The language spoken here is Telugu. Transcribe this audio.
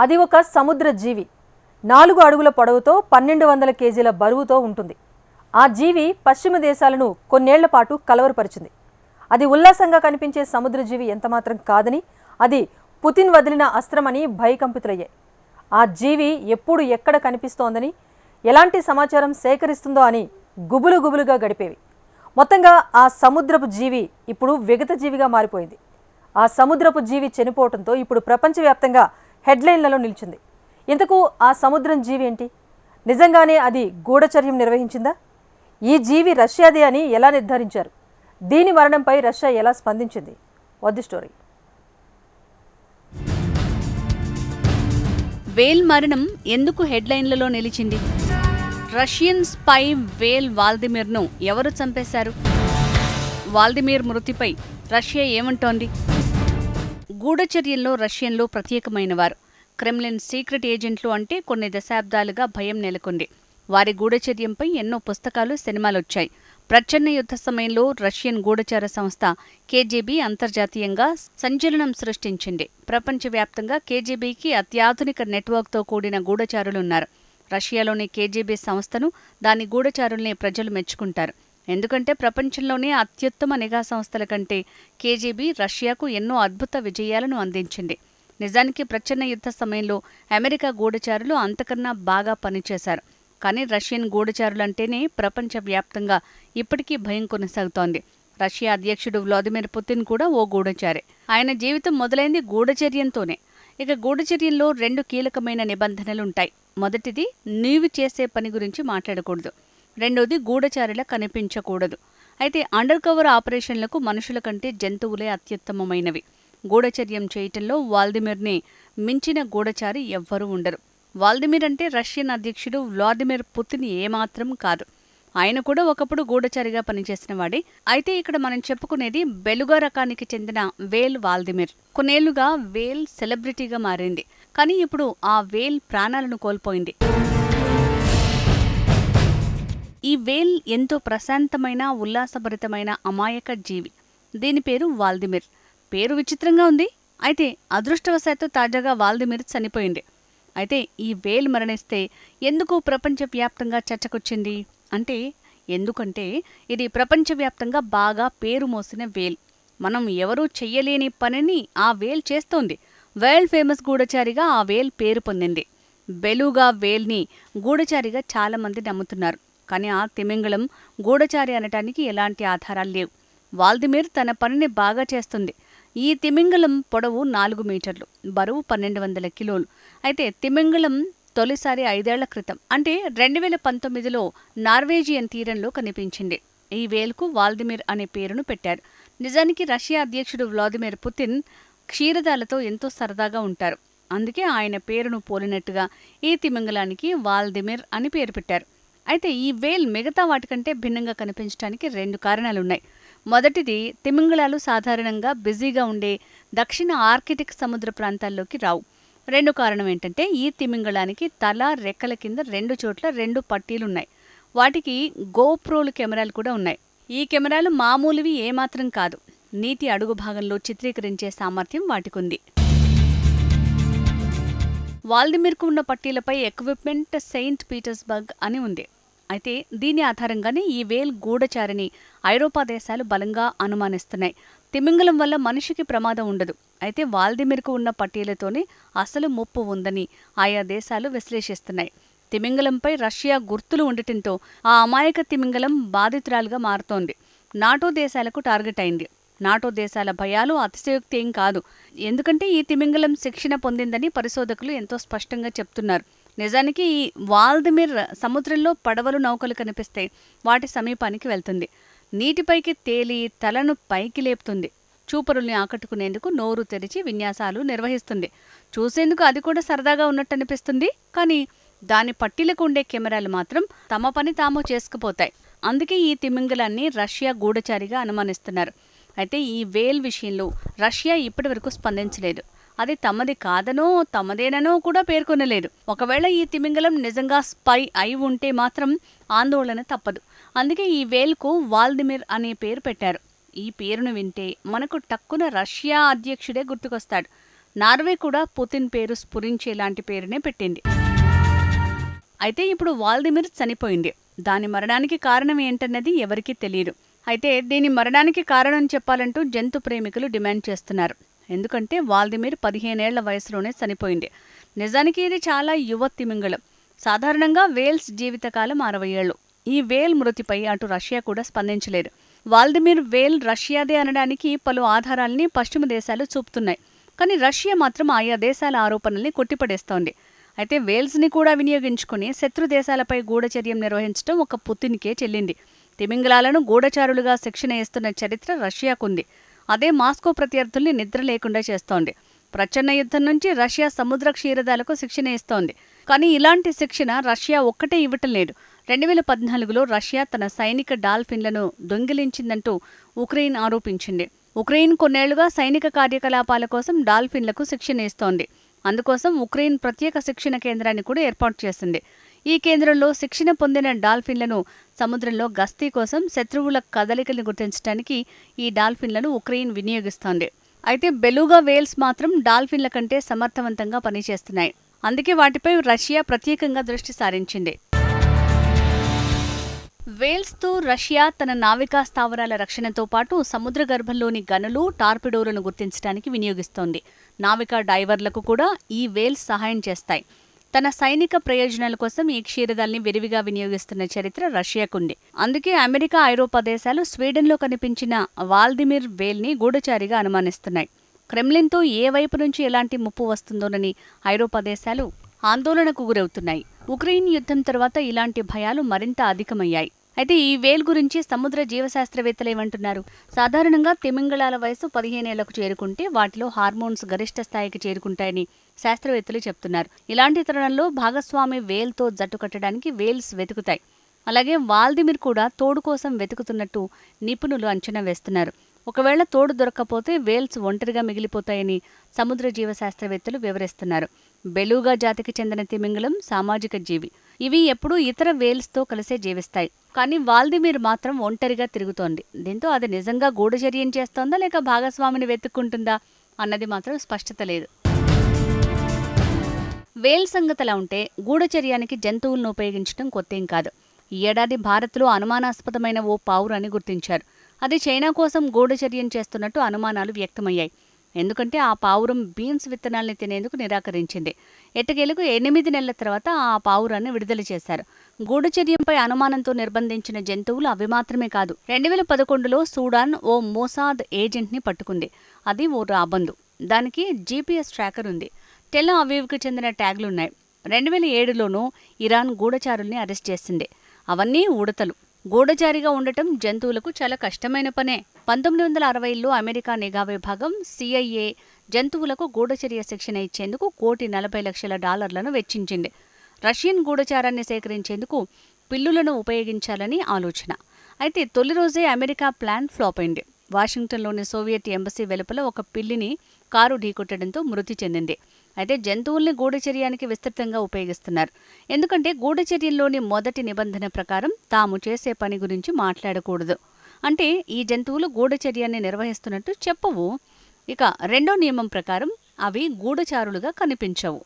అది ఒక సముద్ర జీవి. నాలుగు అడుగుల పొడవుతో పన్నెండు వందల కేజీల బరువుతో ఉంటుంది. ఆ జీవి పశ్చిమ దేశాలను కొన్నేళ్ళ పాటు కలవరపరిచింది. అది ఉల్లాసంగా కనిపించే సముద్ర జీవి ఎంతమాత్రం కాదని అది పుతిన్ వదిలిన అస్త్రమని భయకంపితులయ్యాయి. ఆ జీవి ఎప్పుడు ఎక్కడ కనిపిస్తోందని ఎలాంటి సమాచారం సేకరిస్తుందో అని గుబులు గుబులుగా గడిపేవి. మొత్తంగా ఆ సముద్రపు జీవి ఇప్పుడు విగత జీవిగా మారిపోయింది. ఆ సముద్రపు జీవి చనిపోవడంతో ఇప్పుడు ప్రపంచవ్యాప్తంగా హెడ్లైన్లలో నిలిచింది. ఇంతకు ఆ సముద్రం జీవి ఏంటి? నిజంగానే అది గూఢచర్యం నిర్వహించిందా? ఈ జీవి రష్యాదే అని ఎలా నిర్ధారించారు? దీని మరణంపై రష్యా ఎలా స్పందించింది? వద్ది స్టోరీ వేల్ మరణం ఎందుకు హెడ్లైన్లలో నిలిచింది? రష్యన్ స్పై వేల్ వాల్దిమిర్ను ఎవరు చంపేశారు? వాల్దిమిర్ మృతిపై రష్యా ఏమంటోంది? గూఢచర్యంలో రష్యన్లు ప్రత్యేకమైనవారు. క్రెమ్లిన్ సీక్రెట్ ఏజెంట్లు అంటే కొన్ని దశాబ్దాలుగా భయం నెలకొంది. వారి గూఢచర్యంపై ఎన్నో పుస్తకాలు సినిమాలొచ్చాయి. ప్రచ్ఛన్న యుద్ధ సమయంలో రష్యన్ గూఢచార సంస్థ కేజీబీ అంతర్జాతీయంగా సంచలనం సృష్టించింది. ప్రపంచవ్యాప్తంగా కేజీబీకి అత్యాధునిక నెట్వర్క్తో కూడిన గూఢచారులున్నారు. రష్యాలోని కేజీబీ సంస్థను దాని గూఢచారుల్ని ప్రజలు మెచ్చుకుంటారు. ఎందుకంటే ప్రపంచంలోనే అత్యుత్తమ నిఘా సంస్థల కంటే కేజీబీ రష్యాకు ఎన్నో అద్భుత విజయాలను అందించింది. నిజానికి ప్రచ్ఛన్న యుద్ధ సమయంలో అమెరికా గూఢచారులు అంతకన్నా బాగా పనిచేశారు. కానీ రష్యన్ గూఢచారులంటేనే ప్రపంచవ్యాప్తంగా ఇప్పటికీ భయం కొనసాగుతోంది. రష్యా అధ్యక్షుడు వ్లాదిమిర్ పుతిన్ కూడా ఓ గూఢచారే. ఆయన జీవితం మొదలైంది గూఢచర్యంతోనే. ఇక గూఢచర్యంలో రెండు కీలకమైన నిబంధనలుంటాయి. మొదటిది నీవు చేసే పని గురించి మాట్లాడకూడదు. రెండోది గూఢచారిలా కనిపించకూడదు. అయితే అండర్ కవర్ ఆపరేషన్లకు మనుషుల కంటే జంతువులే అత్యుత్తమమైనవి. గూఢచర్యం చేయటంలో వాల్దిమిర్ని మించిన గూఢచారి ఎవ్వరూ ఉండరు. వాల్దిమిర్ అంటే రష్యన్ అధ్యక్షుడు వ్లాదిమిర్ పుతిన్ ఏమాత్రం కాదు. ఆయన కూడా ఒకప్పుడు గూఢచారిగా పనిచేసిన వాడే. అయితే ఇక్కడ మనం చెప్పుకునేది బెలుగా రకానికి చెందిన వేల్ వాల్దిమిర్. కొన్నేళ్ళుగా వేల్ సెలబ్రిటీగా మారింది. కానీ ఇప్పుడు ఆ వేల్ ప్రాణాలను కోల్పోయింది. ఈ వేల్ ఎంతో ప్రశాంతమైన ఉల్లాసభరితమైన అమాయక జీవి. దీని పేరు వాల్దిమిర్. పేరు విచిత్రంగా ఉంది. అయితే అదృష్టవశాత్తు తాజాగా వాల్దిమిర్ చనిపోయింది. అయితే ఈ వేల్ మరణిస్తే ఎందుకు ప్రపంచవ్యాప్తంగా చర్చకొచ్చింది? అంటే ఎందుకంటే ఇది ప్రపంచవ్యాప్తంగా బాగా పేరు మోసిన వేల్. మనం ఎవరూ చెయ్యలేని పనిని ఆ వేల్ చేస్తోంది. వరల్డ్ ఫేమస్ గూఢచారిగా ఆ వేల్ పేరు పొందింది. బెలుగా వేల్ని గూఢచారిగా చాలామంది నమ్ముతున్నారు. కానీ ఆ తిమింగళం గూఢచారి అనటానికి ఎలాంటి ఆధారాలు లేవు. వాల్దిమిర్ తన పనిని బాగా చేస్తుంది. ఈ తిమింగలం పొడవు నాలుగు మీటర్లు బరువు పన్నెండు వందల కిలోలు. అయితే తిమింగలం తొలిసారి ఐదేళ్ళ క్రితం అంటే రెండు వేల పంతొమ్మిదిలో నార్వేజియన్ తీరంలో కనిపించింది. ఈ వేల్కు వాల్దిమిర్ అనే పేరును పెట్టారు. నిజానికి రష్యా అధ్యక్షుడు వ్లాదిమిర్ పుతిన్ క్షీరదాలతో ఎంతో సరదాగా ఉంటారు. అందుకే ఆయన పేరును పోలినట్టుగా ఈ తిమింగలానికి వాల్దిమిర్ అని పేరు పెట్టారు. అయితే ఈ వేల్ మిగతా వాటికంటే భిన్నంగా కనిపించడానికి రెండు కారణాలున్నాయి. మొదటిది తిమింగళాలు సాధారణంగా బిజీగా ఉండే దక్షిణ ఆర్కిటిక్ సముద్ర ప్రాంతాల్లోకి రావు. రెండు కారణం ఏంటంటే ఈ తిమింగళానికి తల రెక్కల కింద రెండు చోట్ల రెండు పట్టీలున్నాయి. వాటికి గోప్రోలు కెమెరాలు కూడా ఉన్నాయి. ఈ కెమెరాలు మామూలువి ఏమాత్రం కాదు. నీటి అడుగు భాగంలో చిత్రీకరించే సామర్థ్యం వాటికుంది. వాల్దిమిర్కు ఉన్న పట్టీలపై ఎక్విప్మెంట్ సెయింట్ పీటర్స్బర్గ్ అని ఉంది. అయితే దీని ఆధారంగానే ఈ వేల్ గూఢచారిని ఐరోపా దేశాలు బలంగా అనుమానిస్తున్నాయి. తిమింగలం వల్ల మనిషికి ప్రమాదం ఉండదు. అయితే వాల్దిమిర్కు ఉన్న పట్టీలతోనే అసలు ముప్పు ఉందని ఆయా దేశాలు విశ్లేషిస్తున్నాయి. తిమింగలంపై రష్యా గుర్తులు ఉండటంతో ఆ అమాయక తిమింగలం బాధితురాలుగా మారుతోంది. నాటో దేశాలకు టార్గెట్ అయింది. నాటో దేశాల భయాలు అతిశయోక్తి ఏం కాదు. ఎందుకంటే ఈ తిమింగలం శిక్షణ పొందిందని పరిశోధకులు ఎంతో స్పష్టంగా చెప్తున్నారు. నిజానికి ఈ వాల్దమిర్ సముద్రంలో పడవలు నౌకలు కనిపిస్తే వాటి సమీపానికి వెళ్తుంది. నీటిపైకి తేలి తలను పైకి లేపుతుంది. చూపరుల్ని ఆకట్టుకునేందుకు నోరు తెరిచి విన్యాసాలు నిర్వహిస్తుంది. చూసేందుకు అది కూడా సరదాగా ఉన్నట్టు అనిపిస్తుంది. కానీ దాని పట్టీలకు ఉండే కెమెరాలు మాత్రం తమ పని తాము చేసుకుపోతాయి. అందుకే ఈ తిమింగలాన్ని రష్యా గూఢచారిగా అనుమానిస్తున్నారు. అయితే ఈ వేల్ విషయంలో రష్యా ఇప్పటివరకు స్పందించలేదు. అది తమది కాదనో తమదేననో కూడా పేర్కొనలేదు. ఒకవేళ ఈ తిమింగలం నిజంగా స్పై అయి ఉంటే మాత్రం ఆందోళన తప్పదు. అందుకే ఈ వేల్కు వాల్దిమిర్ అనే పేరు పెట్టారు. ఈ పేరును వింటే మనకు టక్కున రష్యా అధ్యక్షుడే గుర్తుకొస్తాడు. నార్వే కూడా పుతిన్ పేరు స్ఫురించేలాంటి పేరునే పెట్టింది. అయితే ఇప్పుడు వాల్దిమిర్ చనిపోయింది. దాని మరణానికి కారణం ఏంటన్నది ఎవరికీ తెలియదు అయితే దీని మరణానికి కారణం చెప్పాలంటూ జంతు ప్రేమికులు డిమాండ్ చేస్తున్నారు. ఎందుకంటే వాల్దిమిర్ పదిహేనేళ్ళ వయసులోనే చనిపోయింది. నిజానికి ఇది చాలా యువ తిమింగళం. సాధారణంగా వేల్స్ జీవితకాలం అరవై ఏళ్ళు. ఈ వేల్ మృతిపై అటు రష్యా కూడా స్పందించలేదు. వాల్దిమిర్ వేల్ రష్యాదే అనడానికి పలు ఆధారాల్ని పశ్చిమ దేశాలు చూపుతున్నాయి. కానీ రష్యా మాత్రం ఆయా దేశాల ఆరోపణల్ని కొట్టిపడేస్తోంది. అయితే వేల్స్ని కూడా వినియోగించుకుని శత్రు దేశాలపై గూఢచర్యం నిర్వహించడం ఒక పుతిన్కే చెల్లింది. తిమింగలాలను గూఢచారులుగా శిక్షణ ఇస్తున్న చరిత్ర రష్యాకుంది. అదే మాస్కో ప్రత్యర్థుల్ని నిద్ర లేకుండా చేస్తోంది. ప్రచన్న యుద్ధం నుంచి రష్యా సముద్ర క్షీరదాలకు శిక్షణ ఇస్తోంది. కానీ ఇలాంటి శిక్షణ రష్యా ఒక్కటే ఇవ్వటం లేదు రెండు వేల పద్నాలుగులో రష్యా తన సైనిక డాల్ఫిన్లను దొంగిలించిందంటూ ఉక్రెయిన్ ఆరోపించింది. ఉక్రెయిన్ కొన్నేళ్ళుగా సైనిక కార్యకలాపాల కోసం డాల్ఫిన్లకు శిక్షణ ఇస్తోంది. అందుకోసం ఉక్రెయిన్ ప్రత్యేక శిక్షణ కేంద్రాన్ని కూడా ఏర్పాటు చేసింది. ఈ కేంద్రంలో శిక్షణ పొందిన డాల్ఫిన్లను సముద్రంలో గస్తీ కోసం శత్రువుల కదలికలను గుర్తించడానికి ఈ డాల్ఫిన్లను ఉక్రెయిన్ వినియోగిస్తోంది. అయితే బెలుగా వేల్స్ మాత్రం డాల్ఫిన్ల కంటే సమర్థవంతంగా పనిచేస్తున్నాయి. అందుకే వాటిపై రష్యా ప్రత్యేకంగా దృష్టి సారించింది. వేల్స్తో రష్యా తన నావికా స్థావరాల రక్షణతో పాటు సముద్ర గర్భంలోని గనులు టార్పిడోలను గుర్తించడానికి వినియోగిస్తోంది. నావికా డైవర్లకు కూడా ఈ వేల్స్ సహాయం చేస్తాయి. తన సైనిక ప్రయోజనాల కోసం ఈ క్షీరదాల్ని విరివిగా వినియోగిస్తున్న చరిత్ర రష్యాకుంది. అందుకే అమెరికా ఐరోపా దేశాలు స్వీడన్లో కనిపించిన వాల్దిమిర్ వేల్ని గూఢచారిగా అనుమానిస్తున్నాయి. క్రెమ్లిన్తో ఏ వైపు నుంచి ఎలాంటి ముప్పు వస్తుందోనని ఐరోపా దేశాలు ఆందోళనకు గురవుతున్నాయి. ఉక్రెయిన్ యుద్ధం తర్వాత ఇలాంటి భయాలు మరింత అధికమయ్యాయి. అయితే ఈ వేల్ గురించి సముద్ర జీవశాస్త్రవేత్తలు ఏమంటున్నారు? సాధారణంగా తిమింగళాల వయసు పదిహేనేళ్ళకు చేరుకుంటే వాటిలో హార్మోన్స్ గరిష్ట స్థాయికి చేరుకుంటాయని శాస్త్రవేత్తలు చెప్తున్నారు. ఇలాంటి తరుణంలో భాగస్వామి వేల్తో జట్టు కట్టడానికి వేల్స్ వెతుకుతాయి. అలాగే వాల్దిమిర్ కూడా తోడు కోసం వెతుకుతున్నట్టు నిపుణులు అంచనా వేస్తున్నారు. ఒకవేళ తోడు దొరక్కపోతే వేల్స్ ఒంటరిగా మిగిలిపోతాయని సముద్ర జీవశాస్త్రవేత్తలు వివరిస్తున్నారు. బెలూగా జాతికి చెందిన తిమింగలం సామాజిక జీవి. ఇవి ఎప్పుడూ ఇతర వేల్స్తో కలిసే జీవిస్తాయి. కానీ వాల్దిమీర్ మాత్రం ఒంటరిగా తిరుగుతోంది. దీంతో అది నిజంగా గూఢచర్యం చేస్తోందా లేక భాగస్వామిని వెతుక్కుంటుందా అన్నది మాత్రం స్పష్టత లేదు. వేల్ సంగతలా ఉంటే గూఢచర్యానికి జంతువులను ఉపయోగించడం కొత్తేం కాదు. ఈ ఏడాది భారత్లో అనుమానాస్పదమైన ఓ పావురాన్ని గుర్తించారు. అది చైనా కోసం గూఢచర్యం చేస్తున్నట్టు అనుమానాలు వ్యక్తమయ్యాయి. ఎందుకంటే ఆ పావురం బీన్స్ విత్తనాల్ని తినేందుకు నిరాకరించింది. ఎట్టకేలకు ఎనిమిది నెలల తర్వాత ఆ పావురాన్ని విడుదల చేశారు. గూఢచర్యంపై అనుమానంతో నిర్బంధించిన జంతువులు అవి మాత్రమే కాదు రెండు వేల పదకొండులో సూడాన్ ఓ మోసాద్ ఏజెంట్ని పట్టుకుంది. అది ఓ రాబందు. దానికి జీపీఎస్ ట్రాకర్ ఉంది. టెల్ అవీవ్కి చెందిన ట్యాగ్లున్నాయి. రెండు వేల ఏడులోనూ ఇరాన్ గూఢచారుల్ని అరెస్ట్ చేసింది. అవన్నీ ఉడతలు గూఢచారిగా ఉండటం జంతువులకు చాలా కష్టమైన పనే. పంతొమ్మిది వందల అరవైలో అమెరికా నిఘా విభాగం సిఐఏ జంతువులకు గూఢచర్య శిక్షణ ఇచ్చేందుకు కోటి నలభై లక్షల డాలర్లను వెచ్చించింది. రష్యన్ గూఢచారాన్ని సేకరించేందుకు పిల్లులను ఉపయోగించాలని ఆలోచన. అయితే తొలి రోజే అమెరికా ప్లాన్ ఫ్లాప్ అయింది. వాషింగ్టన్లోని సోవియట్ ఎంబసీ వెలుపల ఒక పిల్లిని కారు ఢీకొట్టడంతో మృతి చెందింది. అయితే జంతువుల్ని గూఢచర్యానికి విస్తృతంగా ఉపయోగిస్తున్నారు. ఎందుకంటే గూఢచర్యంలోని మొదటి నిబంధన ప్రకారం తాము చేసే పని గురించి మాట్లాడకూడదు. అంటే ఈ జంతువులు గూఢచర్యాన్ని నిర్వహిస్తున్నట్టు చెప్పవు. ఇక రెండో నియమం ప్రకారం అవి గూఢచారులుగా కనిపించవు.